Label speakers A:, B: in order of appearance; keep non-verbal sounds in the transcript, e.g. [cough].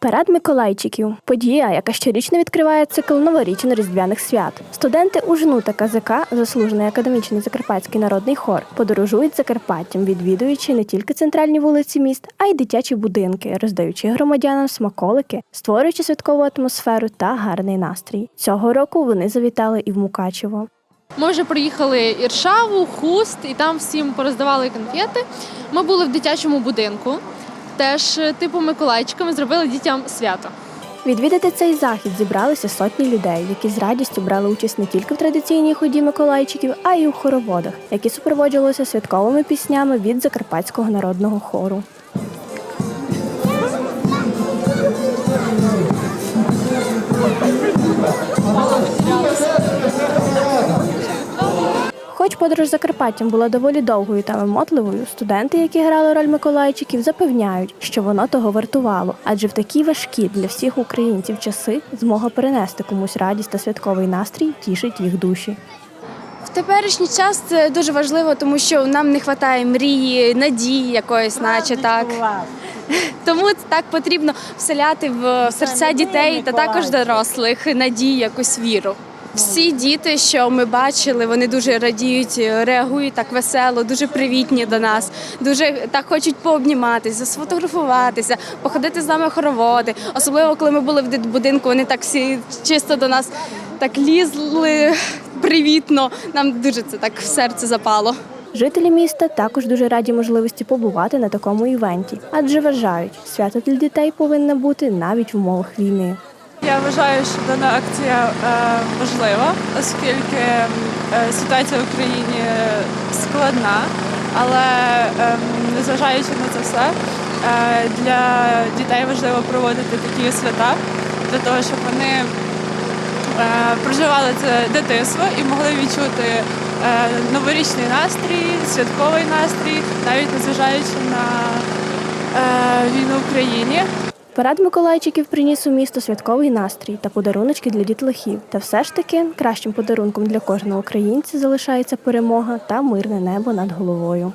A: Парад Миколайчиків подія, яка щорічно відкриває цикл новорічно-різдвяних свят. Студенти УЖНУ та КЗК, заслужений академічний Закарпатський народний хор, подорожують Закарпаттям, відвідуючи не тільки центральні вулиці міст, а й дитячі будинки, роздаючи громадянам смаколики, створюючи святкову атмосферу та гарний настрій. Цього року вони завітали і в Мукачево.
B: Ми вже проїхали Іршаву, Хуст, і там всім пороздавали конфети. Ми були в дитячому будинку. Теж е, типу Миколайчиками зробили дітям свято.
A: Відвідати цей захід зібралися сотні людей, які з радістю брали участь не тільки в традиційній ході Миколайчиків, а й у хороводах, які супроводжувалися святковими піснями від Закарпатського народного хору. Хоч подорож Закарпаттям була доволі довгою та вимотливою, студенти, які грали роль Миколайчиків, запевняють, що воно того вартувало, адже в такі важкі для всіх українців часи змога перенести комусь радість та святковий настрій тішить їх душі.
C: В теперішній час це дуже важливо, тому що нам не вистачає мрії, надії якоїсь, наче так. [laughs] Тому так потрібно вселяти в серця дітей та також дорослих надію, якусь віру. Всі діти, що ми бачили, вони дуже радіють, реагують так весело, дуже привітні до нас, дуже так хочуть пообніматися, сфотографуватися, походити з нами хороводи. Особливо, коли ми були в дитбудинку, вони так всі чисто до нас так лізли привітно. Нам дуже це так в серце запало.
A: Жителі міста також дуже раді можливості побувати на такому івенті, адже вважають, свято для дітей повинно бути навіть в умовах війни.
D: Я вважаю, що дана акція е, важлива, оскільки е, ситуація в Україні складна, але ем, незважаючи на це все, е, для дітей важливо проводити такі свята для того, щоб вони проживали це дитинство і могли відчути новорічний настрій, святковий настрій, навіть незважаючи на війну в Україні.
A: Парад Миколайчиків приніс у місто святковий настрій та подаруночки для дітлахів. Та все ж таки кращим подарунком для кожного українця залишається перемога та мирне небо над головою.